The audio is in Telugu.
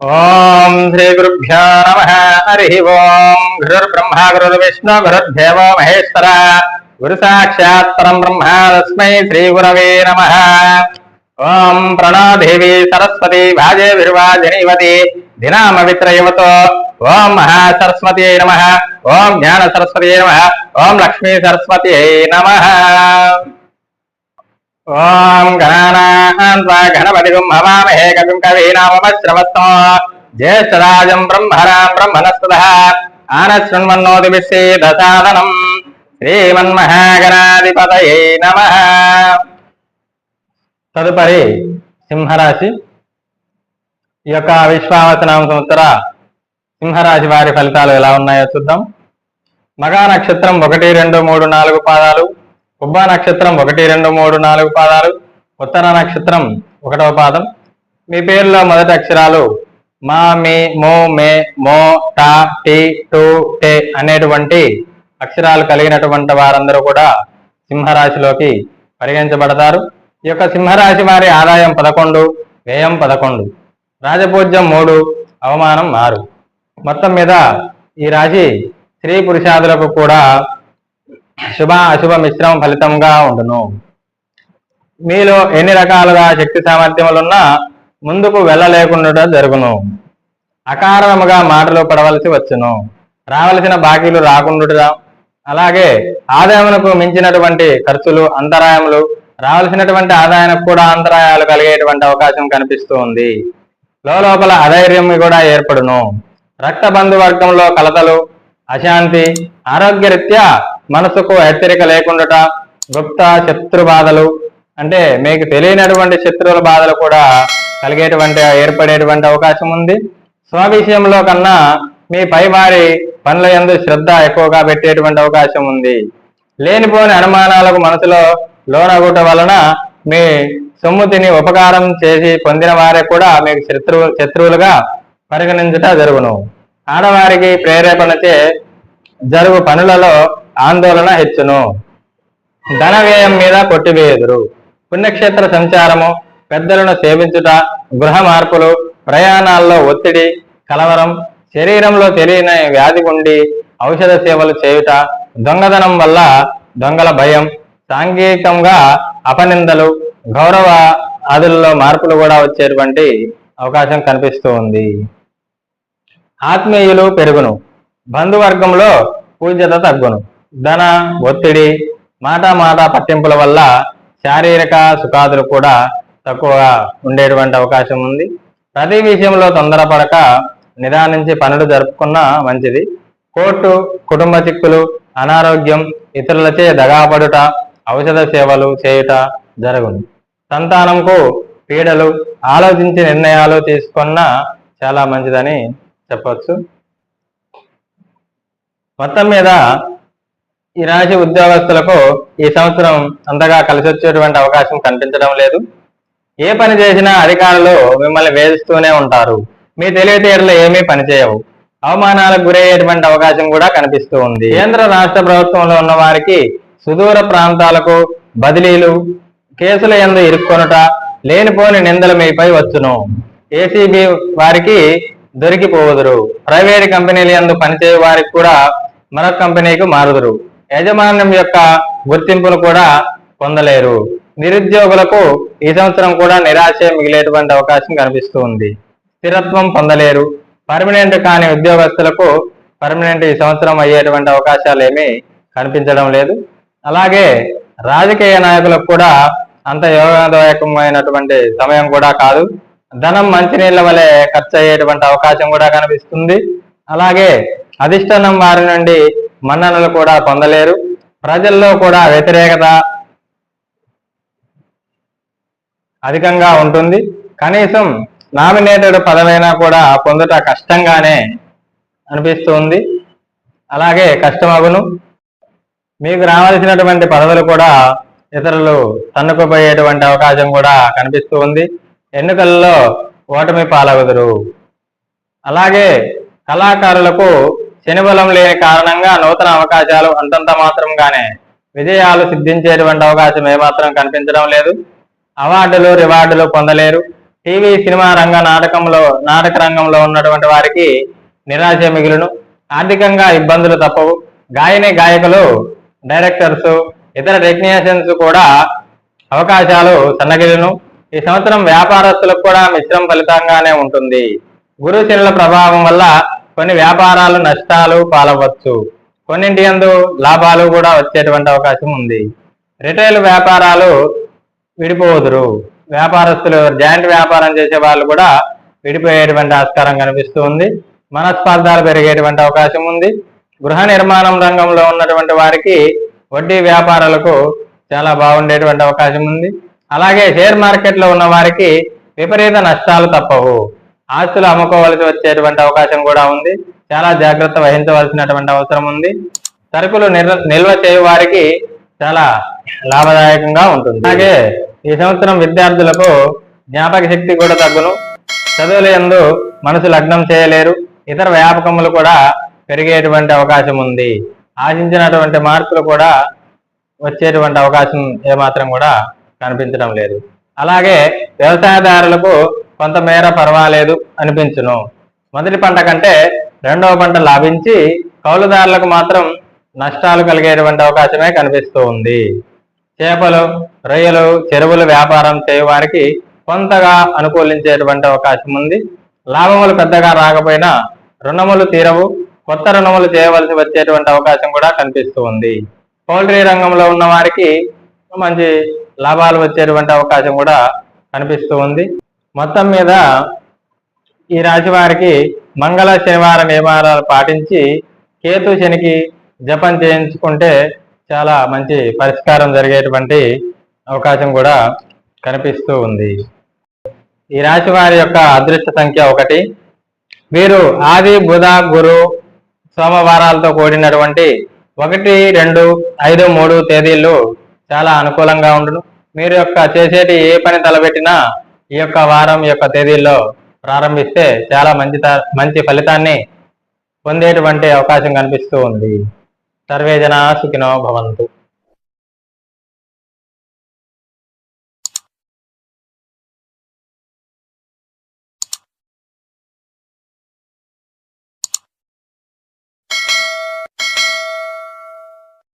ఓం శ్రీ గురుభ్యో నమ. హరి ఓం. గురుర్బ్రహ్మ గురుర్విష్ణు గురుర్దేవో మహేశ్వర. గురు సాక్షాత్ పరం బ్రహ్మ తస్మై శ్రీ గురవే నమ. ఓం ప్రణోదేవి సరస్వతి భాజే విర్వాజనీవతి ఓం మహా సరస్వతి నమ. ఓం జ్ఞాన సరస్వతి నమ. ఓం లక్ష్మీ సరస్వతి నమ. ఓం గణానా గణపతిగం హవామహే కవిం కవీనామశ్రవస్తో జ్యేష్ఠరాజం బ్రహ్మరాం బ్రహ్మణస్పద ఆనశృణ్వన్నోతి విశ్వేదసాదనం శ్రీమన్మహాగణాధిపతయే నమ. తదుపరి సింహరాశి. ఈ యొక్క విశ్వావసనామ సంవత్సర సింహరాశి వారి ఫలితాలు ఎలా ఉన్నాయో చూద్దాం. మగా నక్షత్రం ఒకటి రెండు మూడు నాలుగు పాదాలు కుబ్బ నక్షత్రం ఒకటి రెండు మూడు నాలుగు పాదాలు ఉత్తర నక్షత్రం ఒకటవ పాదం. మీ పేరులో మొదటి అక్షరాలు మా మీ మో మే మో టా టి టు టే అనేటువంటి అక్షరాలు కలిగినటువంటి వారందరూ కూడా సింహరాశిలోకి పరిగణించబడతారు. ఈ యొక్క సింహరాశి వారి ఆదాయం పదకొండు వ్యయం పదకొండు రాజపూజ్యం మూడు అవమానం ఆరు. మొత్తం మీద ఈ రాశి స్త్రీ పురుషాదులకు కూడా శుభ అశుభ మిశ్రమ ఫలితంగా ఉండును. మీలో ఎన్ని రకాలుగా శక్తి సామర్థ్యములున్నా ముందుకు వెళ్ళలేకుండా జరుగును. అకారణముగా మాటలు పడవలసి వచ్చును. రావలసిన బాకీలు రాకుండా అలాగే ఆదాయమునకు మించినటువంటి ఖర్చులు అంతరాయములు రావలసినటువంటి ఆదాయానికి కూడా అంతరాయాలు కలిగేటువంటి అవకాశం కనిపిస్తూ ఉంది. లోపల అధైర్యం కూడా ఏర్పడును. రక్త బంధువర్గంలో కలతలు అశాంతి ఆరోగ్యరీత్యా మనసుకు హెచ్చరిక లేకుండా గుప్త శత్రు బాధలు అంటే మీకు తెలియనటువంటి శత్రువుల బాధలు కూడా కలిగేటువంటి ఏర్పడేటువంటి అవకాశం ఉంది. స్వవిషయంలో కన్నా మీ పైవారి పనుల యందు శ్రద్ధ ఎక్కువగా పెట్టేటువంటి అవకాశం ఉంది. లేనిపోని అనుమానాలకు మనసులో లోనగుట వలన మీ సొమ్ము తిని ఉపకారం చేసి పొందిన వారే కూడా మీకు శత్రువు శత్రువులుగా పరిగణించుట జరుగును. ఆడవారికి ప్రేరేపణచే జరుగు పనులలో ఆందోళన హెచ్చును. ధన వ్యయం మీద కొట్టివేయుదురు. పుణ్యక్షేత్ర సంచారము పెద్దలను సేవించుట గృహ మార్పులు ప్రయాణాల్లో ఒత్తిడి కలవరం శరీరంలో తెలియని వ్యాధి ఉండి ఔషధ సేవలు చేయుట దొంగదనం వల్ల దొంగల భయం సాంఘికంగా అపనిందలు గౌరవ అదుల్లో మార్పులు కూడా వచ్చేటువంటి అవకాశం కనిపిస్తూ ఉంది. ఆత్మీయులు పెరుగును. బంధువర్గంలో పూజ్యత తగ్గును. ధన ఒత్తిడి మాట మాట పట్టింపుల వల్ల శారీరక సుఖాదులు కూడా తక్కువగా ఉండేటువంటి అవకాశం ఉంది. ప్రతి విషయంలో తొందరపడక నిదానించి పనులు జరుపుకున్నా మంచిది. కోర్టు కుటుంబ చిక్కులు అనారోగ్యం ఇతరులచే దగాపడుట ఔషధ సేవలు చేయుట జరుగును. సంతానంకు పీడలు ఆలోచించి నిర్ణయాలు తీసుకున్న చాలా మంచిదని చెప్పచ్చు. మొత్తం మీద ఈ రాశి ఉద్యోగస్తులకు ఈ సంవత్సరం అంతగా కలిసి వచ్చేటువంటి అవకాశం కనిపించడం లేదు. ఏ పని చేసినా అధికారులు మిమ్మల్ని వేధిస్తూనే ఉంటారు. మీ తెలివితేటలు ఏమీ పనిచేయవు. అవమానాలకు గురయ్యేటువంటి అవకాశం కూడా కనిపిస్తూ ఉంది. కేంద్ర రాష్ట్ర ప్రభుత్వంలో ఉన్న వారికి సుదూర ప్రాంతాలకు బదిలీలు కేసుల ఎందు ఇరుక్కొనుట లేనిపోని నిందలు మీపై వచ్చును. ఏసీబీ వారికి దొరికిపోవుదురు. ప్రైవేట్ కంపెనీలు యందు పనిచేయ వారికి కూడా మరొక కంపెనీకి మారుదురు. యాజమాన్యం యొక్క గుర్తింపును కూడా పొందలేరు. నిరుద్యోగులకు ఈ సంవత్సరం కూడా నిరాశ మిగిలేటువంటి అవకాశం కనిపిస్తూ ఉంది. స్థిరత్వం పొందలేరు. పర్మనెంట్ కాని ఉద్యోగస్తులకు పర్మనెంట్ ఈ సంవత్సరం అయ్యేటువంటి అవకాశాలు ఏమీ కనిపించడం లేదు. అలాగే రాజకీయ నాయకులకు కూడా అంత యోగదాయకమైనటువంటి సమయం కూడా కాదు. ధనం మంచినీళ్ళ వలె ఖర్చు అయ్యేటువంటి అవకాశం కూడా కనిపిస్తుంది. అలాగే అధిష్టానం వారి నుండి మన్ననలు కూడా పొందలేరు. ప్రజల్లో కూడా వ్యతిరేకత అధికంగా ఉంటుంది. కనీసం నామినేటెడ్ పదవైనా కూడా పొందుట కష్టంగానే అనిపిస్తుంది. అలాగే కష్టమగును. మీకు రావాల్సినటువంటి పదవులు కూడా ఇతరులు తన్నుకుపోయేటువంటి అవకాశం కూడా కనిపిస్తూ ఉంది. ఎన్నికల్లో ఓటమి పాలవుదురు. అలాగే కళాకారులకు శనిబలం లేని కారణంగా నూతన అవకాశాలు అంతంత మాత్రంగానే విజయాలు సిద్ధించేటువంటి అవకాశం ఏమాత్రం కనిపించడం లేదు. అవార్డులు రివార్డులు పొందలేరు. టీవీ సినిమా రంగ నాటకంలో నాటక రంగంలో ఉన్నటువంటి వారికి నిరాశ మిగులును. ఆర్థికంగా ఇబ్బందులు తప్పవు. గాయని గాయకులు డైరెక్టర్స్ ఇతర టెక్నీషియన్స్ కూడా అవకాశాలు సన్నగిలును ఈ సంవత్సరం వ్యాపారస్తులకు కూడా మిశ్రమ ఫలితంగానే ఉంటుంది. గురు శనుల ప్రభావం వల్ల కొన్ని వ్యాపారాలు నష్టాలు పాలవచ్చు కొన్నింటి యందు లాభాలు కూడా వచ్చేటువంటి అవకాశం ఉంది. రిటైల్ వ్యాపారాలు విడిపోదురు. వ్యాపారస్తులు జాయింట్ వ్యాపారం చేసే వాళ్ళు కూడా విడిపోయేటువంటి ఆస్కారం కనిపిస్తూ ఉంది. మనస్పర్ధాలు పెరిగేటువంటి అవకాశం ఉంది. గృహ నిర్మాణం రంగంలో ఉన్నటువంటి వారికి వడ్డీ వ్యాపారాలకు చాలా బాగుండేటువంటి అవకాశం ఉంది. అలాగే షేర్ మార్కెట్లో ఉన్న వారికి విపరీత నష్టాలు తప్పవు. ఆస్తులు అమ్ముకోవలసి వచ్చేటువంటి అవకాశం కూడా ఉంది. చాలా జాగ్రత్త వహించవలసినటువంటి అవసరం ఉంది. సరుకులు నిల్వ నిల్వ చేయు వారికి చాలా లాభదాయకంగా ఉంటుంది. అలాగే ఈ సంవత్సరం విద్యార్థులకు జ్ఞాపక శక్తి కూడా తగ్గును. చదువుల ఎందు మనసు లగ్నం చేయలేరు. ఇతర వ్యాపకములు కూడా పెరిగేటువంటి అవకాశం ఉంది. ఆశించినటువంటి మార్కులు కూడా వచ్చేటువంటి అవకాశం ఏమాత్రం కూడా కనిపించడం లేదు. అలాగే వ్యవసాయదారులకు కొంతమేర పర్వాలేదు అనిపించును. మొదటి పంట కంటే రెండవ పంట లాభించి కౌలుదారులకు మాత్రం నష్టాలు కలిగేటువంటి అవకాశమే కనిపిస్తూ ఉంది. చేపలు రొయ్యలు చెరువుల వ్యాపారం చేయవారికి కొంతగా అనుకూలించేటువంటి అవకాశం ఉంది. లాభములు పెద్దగా రాకపోయినా రుణములు తీరవు. కొత్త రుణములు చేయవలసి వచ్చేటువంటి అవకాశం కూడా కనిపిస్తూ ఉంది. పౌల్ట్రీ రంగంలో ఉన్న వారికి మంచి లాభాలు వచ్చేటువంటి అవకాశం కూడా కనిపిస్తూ ఉంది. మొత్తం మీద ఈ రాశి వారికి మంగళ శనివార నియమాలు పాటించి కేతు శనికి జపం చేయించుకుంటే చాలా మంచి పరిష్కారం జరిగేటువంటి అవకాశం కూడా కనిపిస్తూ ఉంది. ఈ రాశి వారి యొక్క అదృష్ట సంఖ్య ఒకటి. వీరు ఆది బుధ గురు సోమవారాలతో కూడినటువంటి ఒకటి రెండు ఐదు మూడు తేదీలు చాలా అనుకూలంగా ఉండును. మీరు యొక్క చేసేటి ఏ పని తలబెట్టినా ఈ యొక్క వారం యొక్క తేదీల్లో ప్రారంభిస్తే చాలా మంచి త- మంచి ఫలితాన్ని పొందేటువంటి అవకాశం కనిపిస్తూ ఉంది. సర్వే జనా సుఖినో భవంతు.